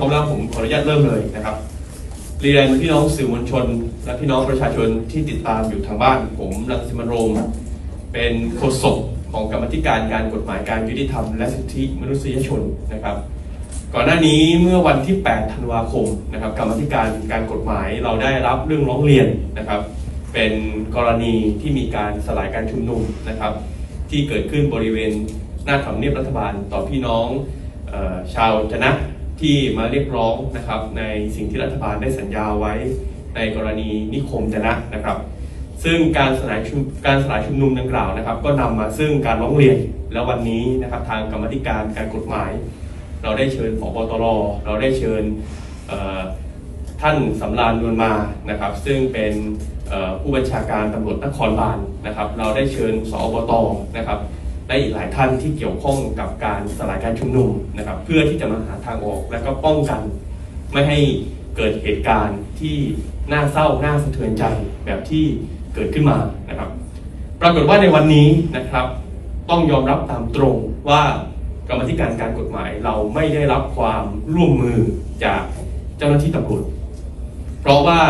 ผมแล้วผมขออนุญาตเริ่มเลยนะครับเรียนพี่น้องสื่อมวลชน และพี่น้องประชาชนที่ติดตามอยู่ทางบ้าน ผมรังสิมันโรม เป็นโฆษกของกรรมธิการการกฎหมายการยุติธรรมและสิทธิมนุษยชนนะครับ ก่อนหน้านี้เมื่อวันที่ 8 ธันวาคมนะครับกรรมธิการการกฎหมายเราได้รับเรื่องร้องเรียนนะครับ เป็นกรณีที่มีการสลายการชุมนุมนะครับ ที่เกิดขึ้นบริเวณหน้าทำเนียบรัฐบาลต่อพี่น้องออชาวจนะ ที่มาเรียกร้องนะครับในสิ่งที่รัฐบาลได้สัญญาไว้ในกรณีนิคมจะนะนะครับ ซึ่งการสลายชุมการสลายชุมนุมดังกล่าวนะครับ ก็นำมาซึ่งการร้องเรียนและวันนี้นะครับทางกรรมธิการการกฎหมาย เราได้เชิญผบตรเราได้เชิญท่านสำรานนวลมานะครับ ซึ่งเป็นอ่อผู้บัญชาการตำรวจนครบาลนะครับ เราได้เชิญสอบตนะครับ และอีกหลายท่านที่เกี่ยวข้องกับการสลายการชุมนุมนะครับ เพื่อที่จะมาหาทางออก และก็ป้องกัน ไม่ให้เกิดเหตุการณ์ที่น่าเศร้าน่าสะเทือนใจแบบที่เกิดขึ้นมานะครับ ปรากฏว่าในวันนี้นะครับ ต้องยอมรับตามตรงว่ากรรมธิการการกฎหมายเราไม่ได้รับความร่วมมือจากเจ้าหน้าที่ตำรวจเพราะว่า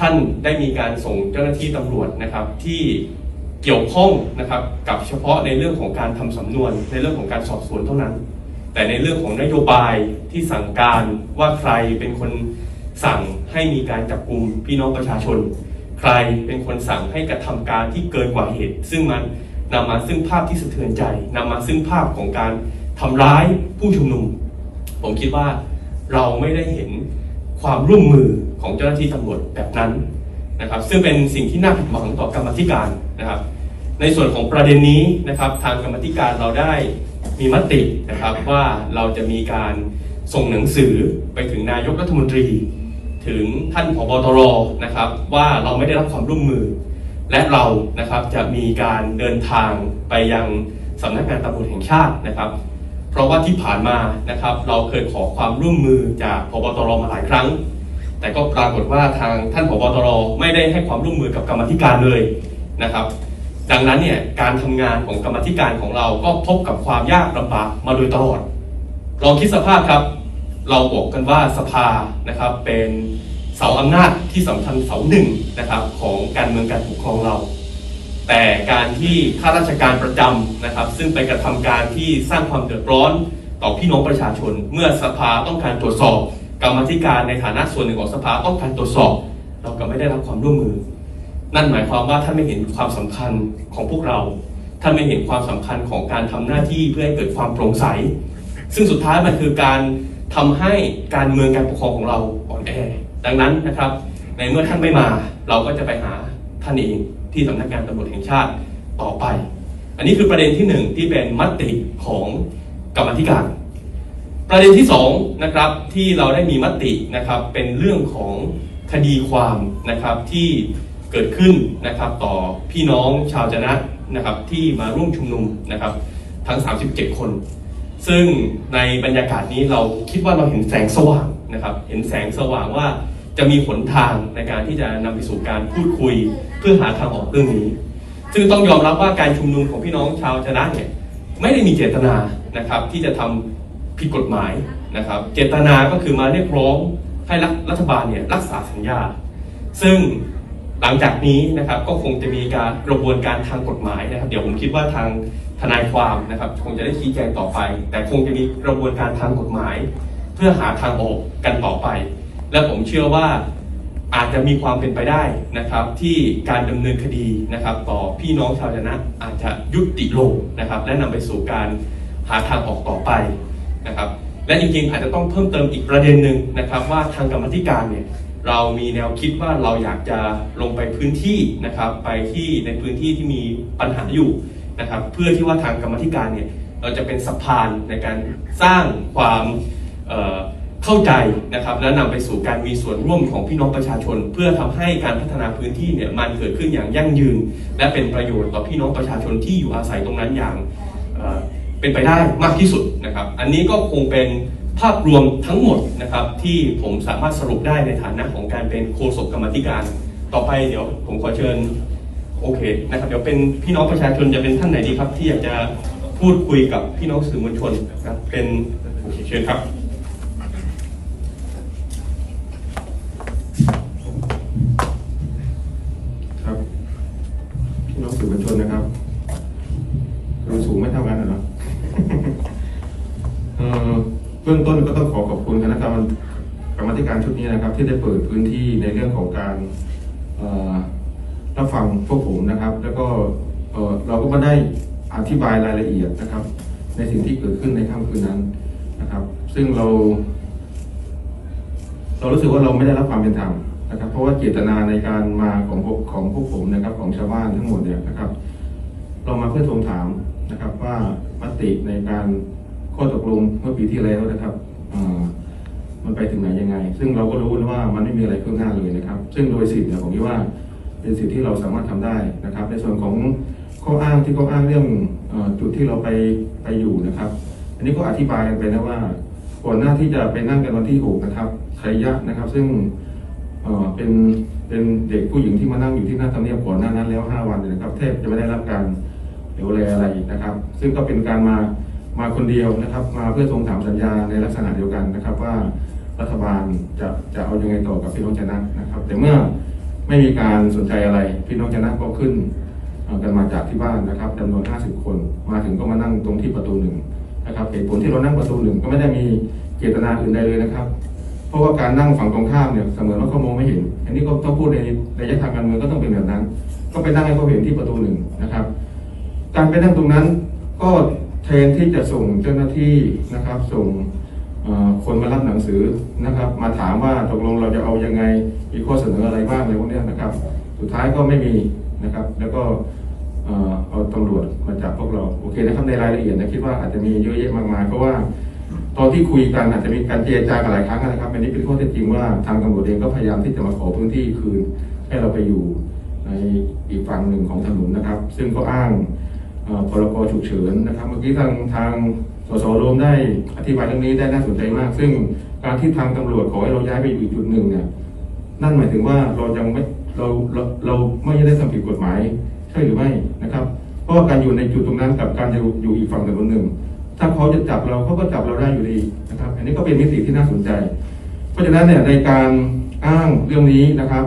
ท่านได้มีการส่งเจ้าหน้าที่ตำรวจนะครับที่ เกี่ยวข้องนะครับกับเฉพาะในเรื่องของการทำสำนวนในเรื่องของการสอบสวนเท่านั้น แต่ในเรื่องของนโยบายที่สั่งการว่าใครเป็นคนสั่งให้มีการจับกลุ่มพี่น้องประชาชน ใครเป็นคนสั่งให้กระทำการที่เกินกว่าเหตุ ซึ่งมันนำมาซึ่งภาพที่สะเทือนใจนำมาซึ่งภาพของการทำร้ายผู้ชุมนุม ผมคิดว่าเราไม่ได้เห็นความร่วมมือของเจ้าหน้าที่ตำรวจแบบนั้นนะครับ ซึ่งเป็นสิ่งที่น่าผิดหวังต่อกรรมธิการ นะครับในส่วนของประเด็นนี้นะครับทางกรรมธิการเราได้มีมตินะครับว่าเราจะมีการส่งหนังสือไปถึงนายกรัฐมนตรี ถึงท่านผบตรนะครับว่าเราไม่ได้รับความร่วมมือ และเรานะครับจะมีการเดินทางไปยังสำนักงานตำรวจแห่งชาตินะครับ เพราะว่าที่ผ่านมานะครับเราเคยขอความร่วมมือจากพบตรมาหลายครั้ง แต่ก็ปรากฏว่าทางท่านผบตรไม่ได้ให้ความร่วมมือกับกรรมธิการเลย นะครับ ดังนั้นเนี่ยการทำงานของกรรมธิการของเราก็พบกับความยากลำบากมาโดยตลอดลองคิดสภาพครับ เราบอกกันว่าสภานะครับเป็นเสาอำนาจที่สำคัญเสาหนึ่งนะครับของการเมืองการปกครองเรา แต่การที่ข้าราชการประจำนะครับ ซึ่งไปกระทำการที่สร้างความเดือดร้อนต่อพี่น้องประชาชน เมื่อสภาต้องการตรวจสอบ กรรมธิการในฐานะส่วนหนึ่งของสภาต้องการตรวจสอบ เราก็ไม่ได้รับความร่วมมือ นั่นหมายความว่าท่านไม่เห็นความสำคัญของพวกเรา ท่านไม่เห็นความสำคัญของการทำหน้าที่เพื่อให้เกิดความโปร่งใส ซึ่งสุดท้ายมันคือการทำให้การเมืองการปกครองของเราอ่อนแอ ดังนั้นนะครับ ในเมื่อท่านไม่มาเราก็จะไปหาท่านเองที่สำนักงานตำรวจแห่งชาติต่อไป อันนี้คือประเด็นที่หนึ่งที่เป็นมติของกรรมธิการ ประเด็นที่สองนะครับที่เราได้มีมตินะครับเป็นเรื่องของคดีความนะครับที่ เกิดขึ้นนะครับต่อพี่น้องชาวจะนะนะครับที่มาร่วมชุมนุมนะครับทั้ง 37 คน ซึ่งในบรรยากาศนี้เราคิดว่าเราเห็นแสงสว่างนะครับเห็นแสงสว่างว่าจะมีหนทางในการที่จะนำไปสู่การพูดคุย เพื่อหาทางออกเรื่องนี้ ซึ่งต้องยอมรับว่าการชุมนุมของพี่น้องชาวชนะเนี่ยไม่ได้มีเจตนานะครับที่จะทำผิดกฎหมายนะครับ เจตนาก็คือมาเรียกร้องให้รัฐบาลเนี่ยรักษาสัญญา ซึ่ง หลังจากนี้นะครับก็คงจะมีการกระบวนการทางกฎหมายนะครับ เดี๋ยวผมคิดว่าทางทนายความนะครับคงจะได้ชี้แจงต่อไป แต่คงจะมีกระบวนการทางกฎหมาย เพื่อหาทางออกกันต่อไป และผมเชื่อว่าอาจจะมีความเป็นไปได้นะครับ ที่การดำเนินคดีนะครับ ต่อพี่น้องชาวจะนะอาจจะยุติลงนะครับ และนำไปสู่การหาทางออกต่อไปนะครับ และจริงๆอาจจะต้องเพิ่มเติมอีกประเด็นหนึ่งนะครับ ว่าทางกรรมธิการเนี่ย เรามีแนวคิดว่าเราอยากจะลงไปพื้นที่นะครับ ไปที่ในพื้นที่ที่มีปัญหาอยู่นะครับ เพื่อที่ว่าทางกรรมธิการเนี่ยเราจะเป็นสะพานในการสร้างความเเข้าใจนะครับ และนำไปสู่การมีส่วนร่วมของพี่น้องประชาชน เพื่อทำให้การพัฒนาพื้นที่เนี่ยมันเกิดขึ้นอย่างยั่งยืน และเป็นประโยชน์ต่อพี่น้องประชาชนที่อยู่อาศัยตรงนั้นอย่างเเป็นไปได้มากที่สุดนะครับ อันนี้ก็คงเป็น ภาพรวมทั้งหมดนะครับที่ผมสามารถสรุปได้ในฐานะของการเป็นโฆษกกรรมธิการ ต่อไปเดี๋ยวผมขอเชิญโอเคนะครับเดี๋ยวเป็นพี่น้องประชาชนจะเป็นท่านไหนดีครับ ที่อยากจะพูดคุยกับพี่น้องสื่อมวลชนนะครับเป็นโอเคเชิญครับครับ พี่น้องสื่อมวลชนนะครับื้องต้นก็ต้องขอขอบคุณคณะกรรมกรรมธิการชุดนี้นะครับ ที่ได้เปิดพื้นที่ในเรื่องของการรับฟังพวกผมนะครับ แล้วก็เอ่อเราก็มาได้อธิบายรายละเอียดนะครับ ในสิ่งที่เกิดขึ้นในค่ำคืนนั้นนะครับ ซึ่งเรา เรารู้สึกว่าเราไม่ได้รับความเป็นธรรมนะครับ เพราะว่าเจตนาในการมาของพวกของพวกผมนะครับ ของชาวบ้านทั้งหมดเนี่ยนะครับ เรามาเพื่อทวงถามนะครับว่ามติในการ ข้อตกลงเมื่อปีที่แล้วนะครับมันไปถึงไหนยังไง ซึ่งเราก็รู้ว่ามันไม่มีอะไรคืบหน้าเลยนะครับ ซึ่งโดยสิทธิ์เนี่ยผมคิดว่าเป็นสิทธิ์ที่เราสามารถทำได้นะครับ ในส่วนของข้ออ้างที่เขาอ้างเรื่องอจุดที่เราไปไปอยู่นะครับ อันนี้ก็อธิบายกันไปนะว่าก่อนหน้าที่จะไปนั่งกันวันที่หกนะครับไทยะนะครับ ซึ่งเป็นเป็นเด็กผู้หญิงที่มานั่งอยู่ที่หน้าทำเนียบก่อนหน้านั้นแล้วห้าวันเนี่ยนะครับแทบจะไม่ได้รับการดูแลอะไรนะครับ ซึ่งก็เป็นการมา มาคนเดียวนะครับ มาเพื่อทวงถามสัญญาในลักษณะเดียวกันนะครับ ว่ารัฐบาลจะจะเอายังไงต่อกับพี่น้องชนะนะครับ แต่เมื่อไม่มีการสนใจอะไรพี่น้องชนะก็ขึ้นกันมาจากที่บ้านนะครับจำนวน 50 คน มาถึงก็มานั่งตรงที่ประตูหนึ่งนะครับเหตุผลที่เรานั่งประตูหนึ่งก็ไม่ได้มีเจตนาอื่นใดเลยนะครับ เพราะว่าการนั่งฝั่งตรงข้ามเนี่ยเสมือนว่าเขามองไม่เห็น อันนี้ก็ต้องพูดในในระยะทางการเมืองก็ต้องเป็นแบบนั้น ก็ไปนั่งให้เขาเห็นที่ประตูหนึ่งนะครับ การไปนั่งตรงนั้นก็ แทนที่จะส่งเจ้าหน้าที่นะครับ ส่งคนมารับหนังสือนะครับ มาถามว่าตกลงเราจะเอายังไงมีข้อเสนออะไรบ้างอะไรพวกนี้นะครับ สุดท้ายก็ไม่มีนะครับ แล้วก็เอาตำรวจมาจับพวกเราโอเคนะครับในรายละเอียดนะคิดว่าอาจจะมีเยอะแยะมากมายเพราะว่าตอนที่คุยกันอาจจะมีการเจรจากันหลายครั้งนะครับอันนี้เป็นข้อเท็จจริงว่าทางตำรวจเองก็พยายามที่จะมาขอพื้นที่คืนให้เราไปอยู่ในอีกฝั่งหนึ่งของถนนนะครับ ซึ่งก็อ้าง พรกฉุกเฉินนะครับ เมื่อกี้ทางทางสสรวมได้อธิบายเรื่องนี้ได้น่าสนใจมาก ซึ่งการที่ทางตำรวจขอให้เราย้ายไปอยู่อีกจุดหนึ่งเนี่ยนั่นหมายถึงว่าเรายังไม่เราเราเราไม่ได้ทำผิดกฎหมายใช่หรือไม่นะครับ เพราะการอยู่ในจุดตรงนั้นกับการจะอยู่อีกฝั่งถนนหนึ่ง ถ้าเขาจะจับเราเขาก็จับเราได้อยู่ดีนะครับ อันนี้ก็เป็นมิติที่น่าสนใจ เพราะฉะนั้นเนี่ยในการอ้างเรื่องนี้นะครับ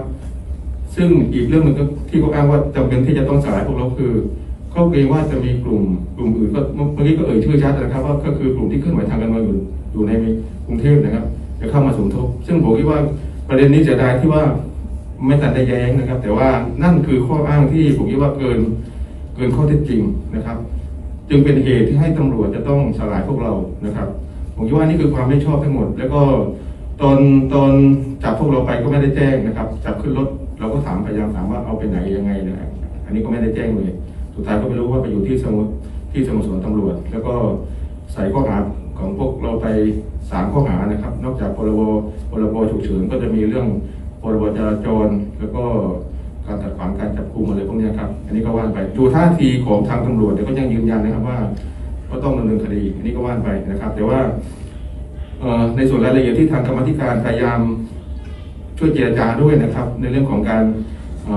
ซึ่งอีกเรื่องหนึ่งที่เขาอ้างว่าจำเป็นที่จะต้องสลายพวกเราคือ เขาเกรงว่าจะมีกลุ่มกลุ่มอื่นก็เมื่อกี้ก็เอ่ยชื่อชัดนะครับว่าก็คือกลุ่มที่เคลื่อนไหวทางการเมืองอยู่อยู่ในกรุงเทพนะครับ จะเข้ามาสมทบ ซึ่งผมคิดว่าประเด็นนี้เสียดายที่ว่าไม่ตัดได้แย้งนะครับ แต่ว่านั่นคือข้ออ้างที่ผมคิดว่าเกินเกินข้อเท็จจริงนะครับ จึงเป็นเหตุที่ให้ตำรวจจะต้องสลายพวกเรานะครับ ผมคิดว่านี่คือความไม่ชอบทั้งหมด แล้วก็ตอนตอนจับพวกเราไปก็ไม่ได้แจ้งนะครับ จับขึ้นรถเราก็ถามพยายามถามว่าเอาไปไหนยังไงนะอันนี้ก็ไม่ได้แจ้งเลย สุดท้ายก็ไม่รู้ว่าไปอยู่ที่สมุทที่สโมุทรสวนตำรวจ แล้วก็ใส่ข้อหาของพวกเราไปสามข้อหานะครับ นอกจากพรบพรบฉุกเฉินก็จะมีเรื่องพรบจราจร แล้วก็การขัดขวางการจับกุมอะไรพวกนี้ครับ อันนี้ก็ว่านไปดูท่าทีของทางตำรวจเดี๋ยวก็ยังยืนยันนะครับว่า ก็ต้องดำเนินคดี อันนี้ก็ว่านไปนะครับ แต่ว่าในส่วนรายละเอียดที่ทางกรรมธิการพยายามช่วยเจรจาด้วยนะครับ ในเรื่องของการ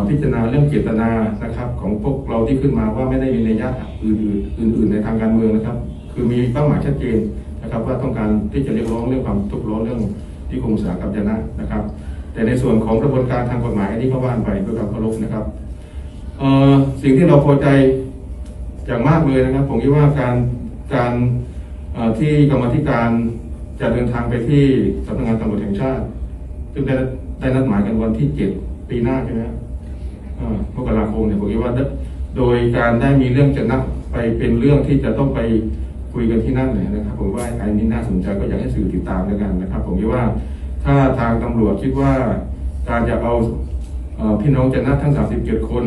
พิจารณาเรื่องเจตนานะครับ ของพวกเราที่ขึ้นมาว่าไม่ได้มีนัยยะอื่นๆอื่น ๆ ในทางการเมืองนะครับ คือมีเป้าหมายชัดเจนนะครับ ว่าต้องการที่จะเรียกร้องเรื่องความทุกข์ร้อนเรื่องที่กรมอุตสาหกรรมยานะนะครับ แต่ในส่วนของกระบวนการทางกฎหมายอันนี้ก็ว่านไปด้วยความเคารพนะครับสิ่งที่เราพอใจอย่างมากเลยนะครับ ผมคิดว่าการการที่กรรมธิการจะเดินทางไปที่สำนักงานตำรวจแห่งชาติซึ่งได้ได้นัดหมายกันวันที่เจ็ดปีหน้าใช่ไหมครับ มกราคมเนี่ยผมคิดว่าด้โดยการได้มีเรื่องจะนัดไปเป็นเรื่องที่จะต้องไปคุยกันที่นั่นเลยนะครับ ผมว่าอันนี้น่าสนใจก็อยากให้สื่อติดตามด้วยกันนะครับ ผมคิดว่าถ้าทางตำรวจคิดว่าการจะเอาพี่น้องจะนัดทั้ง 37 คน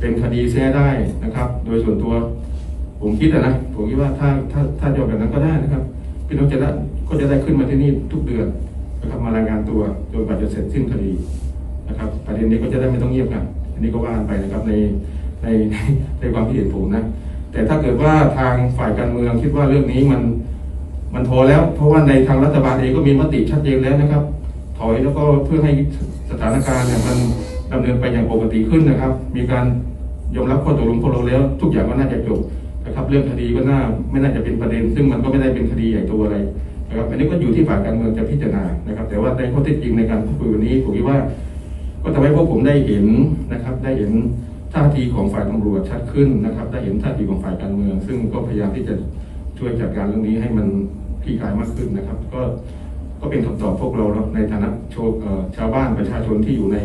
เป็นคดีแท้ได้นะครับ โดยส่วนตัวผมคิดนะผมคิดว่าถ้าถ้าถ้าจะแบบนั้นก็ได้นะครับ พี่น้องจะได้ก็จะได้ขึ้นมาที่นี่ทุกเดือนนะครับมารายงานตัวจนกว่าจะเสร็จสิ้นคดี นะครับประเด็นนี้ก็จะได้ไม่ต้องเงียบกันอันนี้ก็ว่านไปนะครับในในในความคิดเห็นผมนะแต่ถ้าเกิดว่าทางฝ่ายการเมืองคิดว่าเรื่องนี้มันมันพอแล้ว เพราะว่าในทางรัฐบาลเองก็มีมติชัดเจนแล้วนะครับ ถอยแล้วก็เพื่อให้สถานการณ์เนี่ยมันดำเนินไปอย่างปกติขึ้นนะครับ มีการยอมรับข้อตกลงพวกเราแล้ว ทุกอย่างก็น่าจะจบนะครับ เรื่องคดีก็น่าไม่น่าจะเป็นประเด็น ซึ่งมันก็ไม่ได้เป็นคดีใหญ่โตอะไรนะครับ อันนี้ก็อยู่ที่ฝ่ายการเมืองจะพิจารณานะครับ แต่ว่าในข้อเท็จจริงในการพูดคุยวันนี้ผมคิดว่า ก็ทำให้พวกผมได้เห็นนะครับ ได้เห็นท่าทีของฝ่ายตำรวจชัดขึ้นนะครับ ได้เห็นท่าทีของฝ่ายการเมือง ซึ่งก็พยายามที่จะช่วยจัดการเรื่องนี้ให้มันคลี่คลายมากขึ้นนะครับ ก็ก็เป็นคำตอบพวกเราในฐานะชชาวบ้านประชาชนที่อยู่ใน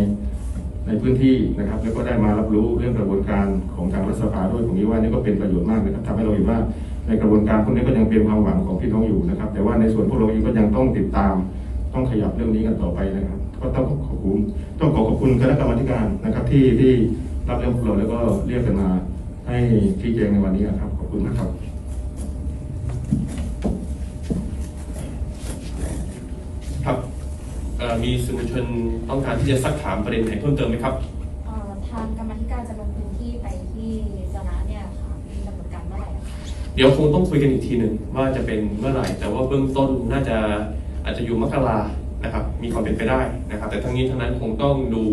ในพื้นที่นะครับ แล้วก็ได้มารับรู้เรื่องกระบวนการของทางรัฐสภาด้วยผมคิดว่านี่ก็เป็นประโยชน์มากนะครับทำให้เราเห็นว่าในกระบวนการพวกนี้ก็ยังเป็นความหวังของพี่น้องอยู่นะครับ แต่ว่าในส่วนพวกเราเองก็ยังต้องติดตามต้องขยับเรื่องนี้กันต่อไปนะครับ ก็ต้องขอบคุณต้องขอขอบคุณคณะกรรมาธิการนะครับ ที่ที่รับเรื่องพวกเราแล้วก็เรียกกันมา ให้ชี้แจงในวันนี้นะครับ ขอบคุณนะครับครับเอ่อมีสื่อมวลชนต้องการที่จะซักถามประเด็นไหนเพิ่มเติมไหมครับเอ่อทางกรรมาธิการจะลงพื้นที่ไปที่จนะเนี่ยค่ะมีกำหนดการเมื่อไหร่อะคะเดี๋ยวคงต้องคุยกันอีกทีหนึ่งว่าจะเป็นเมื่อไหร่ แต่ว่าเบื้องต้นน่าจะอาจจะอยู่มกรานะครับ มีความเป็นไปได้ นะครับแต่ทั้งนี้ทั้งนั้นคงต้องดู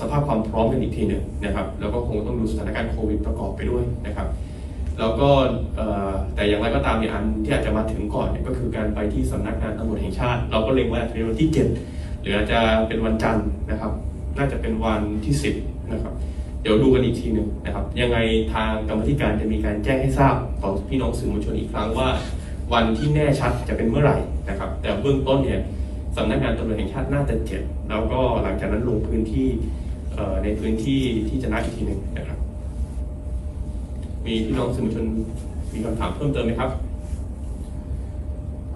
สภาพความพร้อมกันอีกทีหนึ่งนะครับแล้วก็คงต้องดูสถานการณ์โควิดประกอบไปด้วยนะครับแล้วก็แต่อย่างไรก็ตามเนี่ยอันที่อาจจะมาถึงก่อนเนี่ยก็คือการไปที่สำนักงานตำรวจแห่งชาติ เราก็เล็งไว้อาจจะเป็นวันที่ 7 หรืออาจจะเป็นวันจันทร์นะครับ น่าจะเป็นวันที่ 10นะครับเดี๋ยวดูกันอีกทีหนึ่งนะครับ ยังไงทางกรรมธิการจะมีการแจ้งให้ทราบต่อพี่น้องสื่อมวลชนอีกครั้งว่า วันที่แน่ชัดจะเป็นเมื่อไหร่นะครับ แต่เบื้องต้นเนี่ย สำนักงานตำรวจแห่งชาติน่าจะเจ็ดแล้วก็หลังจากนั้นลงพื้นที่เอ่อในพื้นที่ที่จะนัดอีกทีหนึ่งนะครับ มีพี่น้องสื่อมวลชนมีคำถามเพิ่มเติมไหมครับ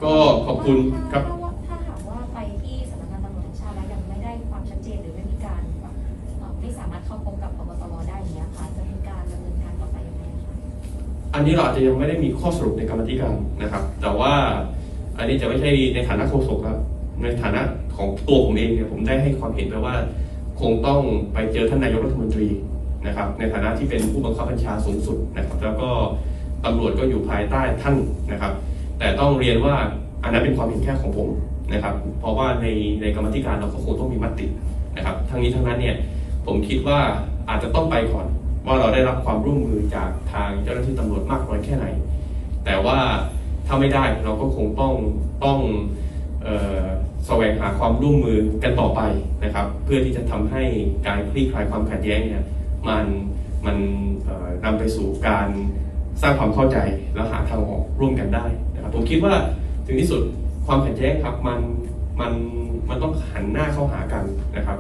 ก็ขอบคุณครับถ้าว่าถ้าหากว่าไปที่สำนักงานตำรวจแห่งชาติแล้วยังไม่ได้ความชัดเจนหรือไม่มีการแบบเอ่อไม่สามารถเข้าพบกับพบตรได้อย่างเงี้ยค่ะจะมีการดำเนินการต่อไปยังไงคะอันนี้เราอาจจะยังไม่ได้มีข้อสรุปในกรรมธิการนะครับ แต่ว่าอันนี้จะไม่ใช่ในฐานะโฆษกครับ ในฐานะของตัวผมเองเนี่ยผมได้ให้ความเห็นไปว่า คงต้องไปเจอท่านนายกรัฐมนตรีนะครับ ในฐานะที่เป็นผู้บังคับบัญชาสูงสุดนะครับ แล้วก็ตำรวจก็อยู่ภายใต้ท่านนะครับ แต่ต้องเรียนว่าอันนั้นเป็นความเห็นแค่ของผมนะครับ เพราะว่าในในกรรมธิการเราก็คงต้องมีมตินะครับทั้งนี้ทั้งนั้นเนี่ยผมคิดว่าอาจจะต้องไปก่อนว่าเราได้รับความร่วมมือจากทางเจ้าหน้าที่ตำรวจมากน้อยแค่ไหน แต่ว่าถ้าไม่ได้เราก็คงต้องต้องเอ่อ แสวงหาความร่วมมือกันต่อไปนะครับ เพื่อที่จะทำให้การคลี่คลายความขัดแย้งเนี่ยมันมันเอ่อนำไปสู่การสร้างความเข้าใจและหาทางออกร่วมกันได้นะครับ ผมคิดว่าถึงที่สุดความขัดแย้งครับมันมันมันต้องหันหน้าเข้าหากันนะครับ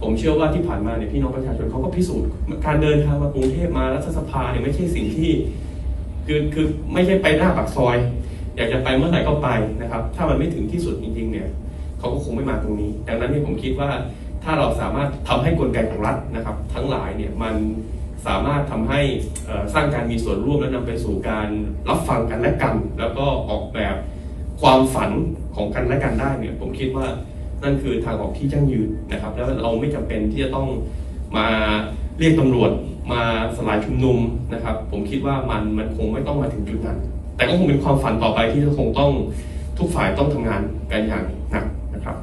ผมเชื่อว่าที่ผ่านมาเนี่ยพี่น้องประชาชนเขาก็พิสูจน์การเดินทางมากรุงเทพมารัฐสภาเนี่ยไม่ใช่สิ่งที่คือคือไม่ใช่ไปหน้าปากซอย อยากจะไปเมื่อไหร่ก็ไปนะครับ ถ้ามันไม่ถึงที่สุดจริงๆเนี่ย เขาก็คงไม่มาตรงนี้ ดังนั้นเนี่ยผมคิดว่าถ้าเราสามารถทำให้กลไกของรัฐนะครับ ทั้งหลายเนี่ยมันสามารถทำให้สร้างการมีส่วนร่วมและนำไปสู่การรับฟังกันและกัน แล้วก็ออกแบบความฝันของกันและกันได้เนี่ยผมคิดว่านั่นคือทางออกที่ยั่งยืนนะครับ แล้วเราไม่จำเป็นที่จะต้องมาเรียกตำรวจมาสลายชุมนุมนะครับ ผมคิดว่ามันมันคงไม่ต้องมาถึงจุดนั้น แต่ก็คงเป็นความฝันต่อไปที่คงต้องทุกฝ่ายต้องทำงานกันอย่างหนัก นะครับ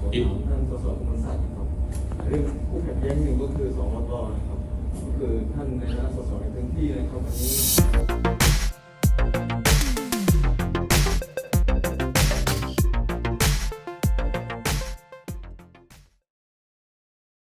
ผมถามท่านสสกุลศักดิ์ครับเรื่องผู้ขัดแย้งหนึ่งก็คือสวตนะครับก็คือท่านในฐานะสสในพื้นที่นะครับวันนี้